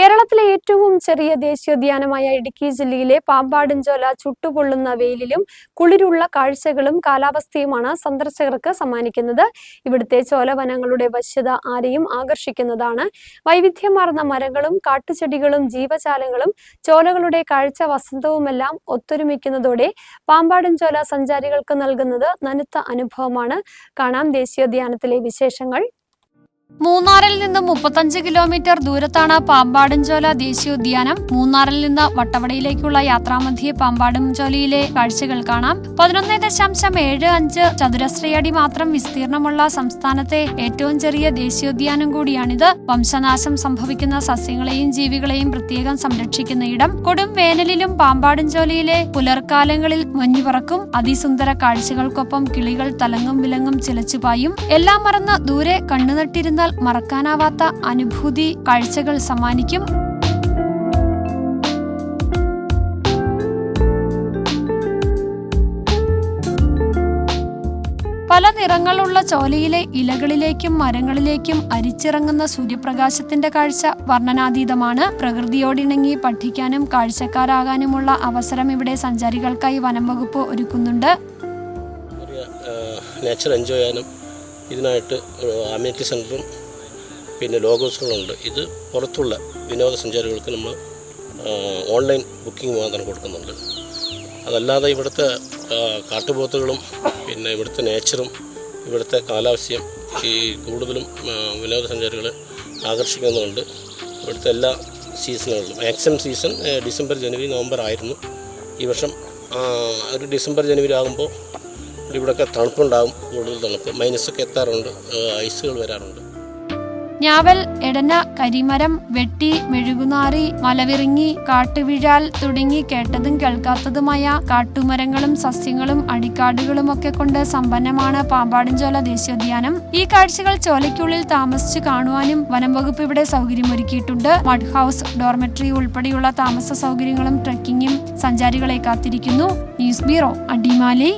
കേരളത്തിലെ ഏറ്റവും ചെറിയ ദേശീയോദ്യാനമായ ഇടുക്കി ജില്ലയിലെ പാമ്പാടുംചോല ചുട്ടുപൊള്ളുന്ന വെയിലിലും കുളിരുള്ള കാഴ്ചകളും കാലാവസ്ഥയുമാണ് സന്ദർശകർക്ക് സമ്മാനിക്കുന്നത്. ഇവിടുത്തെ ചോലവനങ്ങളുടെ വശ്യത ആരെയും ആകർഷിക്കുന്നതാണ്. വൈവിധ്യമാർന്ന മരങ്ങളും കാട്ടുചെടികളും ജീവജാലങ്ങളും ചോലകളുടെ കാഴ്ച വസന്തവുമെല്ലാം ഒത്തൊരുമിക്കുന്നതോടെ പാമ്പാടുംചോല സഞ്ചാരികൾക്ക് നൽകുന്നത് നനുത്ത അനുഭവമാണ്. കാണാം ദേശീയോദ്യാനത്തിലെ വിശേഷങ്ങൾ. മൂന്നാറിൽ നിന്ന് മുപ്പത്തഞ്ച് കിലോമീറ്റർ ദൂരത്താണ് പാമ്പാടുംചോല ദേശീയോദ്യാനം. മൂന്നാറിൽ നിന്ന് വട്ടവടയിലേക്കുള്ള യാത്രാമധ്യേ പാമ്പാടുംചോലയിലെ കാഴ്ചകൾ കാണാം. പതിനൊന്ന് ദശാംശം ഏഴ് അഞ്ച് ചതുരശ്രയടി മാത്രം വിസ്തീർണമുള്ള സംസ്ഥാനത്തെ ഏറ്റവും ചെറിയ ദേശീയോദ്യാനം കൂടിയാണിത്. വംശനാശം സംഭവിക്കുന്ന സസ്യങ്ങളെയും ജീവികളെയും പ്രത്യേകം സംരക്ഷിക്കുന്ന ഇടം. കൊടും വേനലിലും പാമ്പാടുംചോലയിലെ പുലർക്കാലങ്ങളിൽ മഞ്ഞു പറക്കും അതിസുന്ദര കാഴ്ചകൾക്കൊപ്പം കിളികൾ തലങ്ങും വിലങ്ങും ചിലച്ചുപായും എല്ലാം മറന്ന് ദൂരെ കണ്ണുനട്ടിരുന്നാൽ മറക്കാനാവാത്ത അനുഭൂതി കാഴ്ചകൾ സമ്മാനിക്കും. പല നിറങ്ങളുള്ള ചോലയിലെ ഇലകളിലേക്കും മരങ്ങളിലേക്കും അരിച്ചിറങ്ങുന്ന സൂര്യപ്രകാശത്തിന്റെ കാഴ്ച വർണനാതീതമാണ്. പ്രകൃതിയോടിണങ്ങി പഠിക്കാനും കാഴ്ചക്കാരാകാനുമുള്ള അവസരം ഇവിടെ സഞ്ചാരികൾക്കായി വനം വകുപ്പ് ഒരുക്കുന്നുണ്ട്. നേച്ചർ എൻജോയ് ചെയ്യാനും ഇതിനായിട്ട് അമ്യൂണിറ്റി സെന്ററും പിന്നെ ലോഗോസുകളുണ്ട് ഇത് പുറത്തുള്ള വിനോദസഞ്ചാരികൾക്ക് നമ്മൾ ഓൺലൈൻ ബുക്കിംഗ് മാത്രം കൊടുക്കുന്നുണ്ട്. അതല്ലാതെ ഇവിടുത്തെ കാട്ടുപോത്തുകളും പിന്നെ ഇവിടുത്തെ നേച്ചറും ഇവിടുത്തെ കാലാവസ്ഥയും ഈ കൂടുതലും വിനോദസഞ്ചാരികളെ ആകർഷിക്കുന്നുണ്ട്. ഇവിടുത്തെ എല്ലാ സീസണുകളിലും. മാക്സിമം സീസൺ ഡിസംബർ ജനുവരി നവംബർ ആയിരുന്നു. ഈ വർഷം ഒരു ഡിസംബർ ജനുവരി ആകുമ്പോൾ ഇവിടെയൊക്കെ തണുപ്പുണ്ടാകും കൂടുതൽ തണുപ്പ്. മൈനസൊക്കെ എത്താറുണ്ട് ഐസുകൾ വരാറുണ്ട്. ഞാവൽ എടന കരിമരം വെട്ടി മെഴുകുനാറി മലവിറങ്ങി കാട്ടുവിഴാൽ തുടങ്ങി കേട്ടതും കേൾക്കാത്തതുമായ കാട്ടുമരങ്ങളും സസ്യങ്ങളും അടിക്കാടുകളും ഒക്കെ കൊണ്ട് സമ്പന്നമാണ് പാമ്പാടിഞ്ചോല ദേശീയോദ്യാനം. ഈ കാഴ്ചകൾ ചോലയ്ക്കുള്ളിൽ താമസിച്ചു കാണുവാനും വനം വകുപ്പ് ഇവിടെ സൗകര്യമൊരുക്കിയിട്ടുണ്ട്. മഡ് ഹൗസ് ഡോർമെട്രി ഉൾപ്പെടെയുള്ള താമസ സൗകര്യങ്ങളും ട്രക്കിങ്ങും സഞ്ചാരികളെ കാത്തിരിക്കുന്നു. News bureau Adimali.